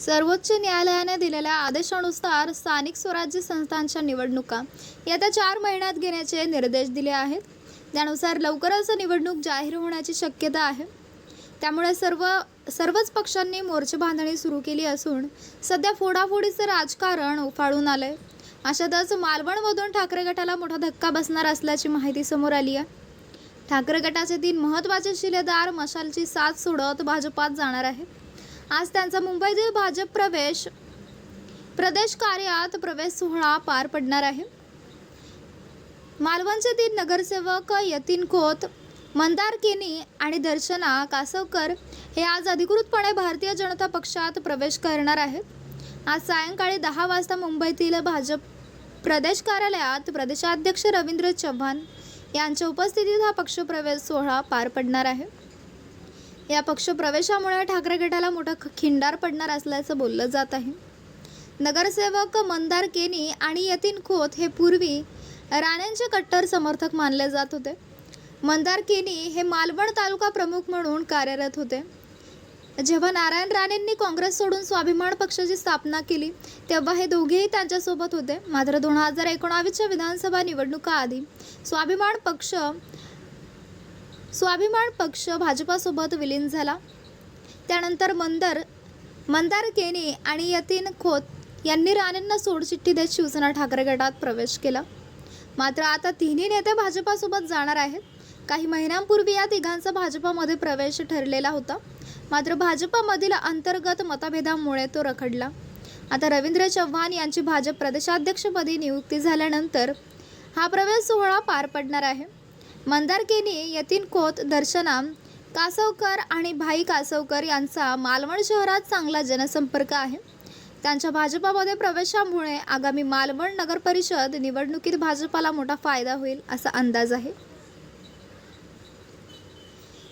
सर्वोच्च न्यायालयाने दिलेल्या आदेशानुसार स्थानिक स्वराज्य संस्थांच्या निवडणुका येत्या चार महिन्यात घेण्याचे निर्देश दिले आहेत. त्यानुसार लवकरच निवडणूक जाहीर होण्याची शक्यता आहे. त्यामुळे सर्व सर्वच पक्षांनी मोर्चे बांधणी सुरू केली असून सध्या फोडाफोडीचं राजकारण उफाळून आलंय. अशातच मालवणमधून ठाकरे गटाला मोठा धक्का बसणार असल्याची माहिती समोर आली आहे. ठाकरे गटाचे तीन महत्त्वाचे शिलेदार मशालची साथ सोडत भाजपात जाणार आहेत आज त्यांचा मुंबईतील भाजप प्रवेश प्रदेश कार्यात प्रवेश सोहळा पार पडणार आहे. मालवणचे तीन नगरसेवक यतीन खोत मंदार केनी आणि दर्शना कासवकर हे आज अधिकृतपणे भारतीय जनता पक्षात प्रवेश करणार आहेत. आज सायंकाळी दहा वाजता मुंबईतील भाजप प्रदेश कार्यालयात प्रदेशाध्यक्ष रवींद्र चव्हाण यांच्या उपस्थितीत हा पक्षप्रवेश सोहळा पार पडणार आहे. या पक्षप्रवेशामुळे ठाकरे गटाला मोठा खिंडार पडणार असल्याचं बोललं जात आहे. नगरसेवक मंदार केनी आणि यतीन खोत हे पूर्वी राणेंचे कट्टर समर्थक मानले जात होते. मंदार केनी हे मालवण तालुका प्रमुख म्हणून कार्यरत होते. जेव्हा नारायण राणेंनी काँग्रेस सोडून स्वाभिमान पक्षाची स्थापना केली तेव्हा हे दोघेही त्यांच्यासोबत होते. मात्र दोन हजार एकोणावीसच्या विधानसभा निवडणुकाआधी स्वाभिमान पक्ष स्वाभिमान पक्ष भाजपासोबत विलीन झाला. त्यानंतर मंदर मंदार केनी आणि यतीन खोत यांनी राणेंना सोडचिठ्ठी देत शिवसेना ठाकरे गटात प्रवेश केला. मात्र आता तिन्ही नेते भाजपासोबत जाणार आहेत. काही महिन्यांपूर्वी या तिघांचा भाजपामध्ये प्रवेश ठरलेला होता. मात्र भाजपामधील अंतर्गत मतभेदामुळे तो रखडला. आता रवींद्र चव्हाण यांची भाजप प्रदेशाध्यक्षपदी नियुक्ती झाल्यानंतर हा प्रवेश सोहळा पार पडणार आहे. मंदारकेनी यतीन खोत दर्शना कासवकर आणि भाई कासवकर यांचा मालवण शहरात चांगला जनसंपर्क आहे. त्यांच्या भाजपामध्ये प्रवेशामुळे आगामी मालवण नगर परिषद निवडणुकीत भाजपाला मोठा फायदा होईल असा अंदाज आहे.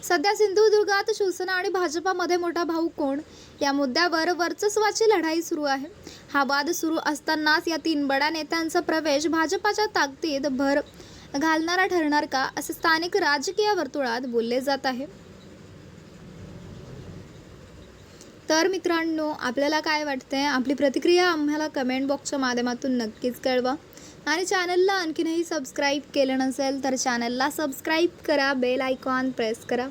सध्या सिंधुदुर्गात शिवसेना आणि भाजपामध्ये मोठा भाऊ कोण? या मुद्द्यावर वर्चस्वाची लढाई सुरू आहे. हा वाद सुरू असतानाच या तीन बड्या नेत्यांचा प्रवेश भाजपाच्या ताकदीत भर घालणारा ठरणार का? असे स्थानिक राजकीय वर्तुळात बोलले जात आहे. तर मित्रांनो आपल्याला काय वाटतंय? आपली प्रतिक्रिया आम्हाला कमेंट बॉक्सच्या माध्यमातून नक्कीच कळवा. आणि चॅनलला आणखीनही सबस्क्राईब केलं नसेल तर चॅनलला सबस्क्राईब करा बेल आयकॉन प्रेस करा.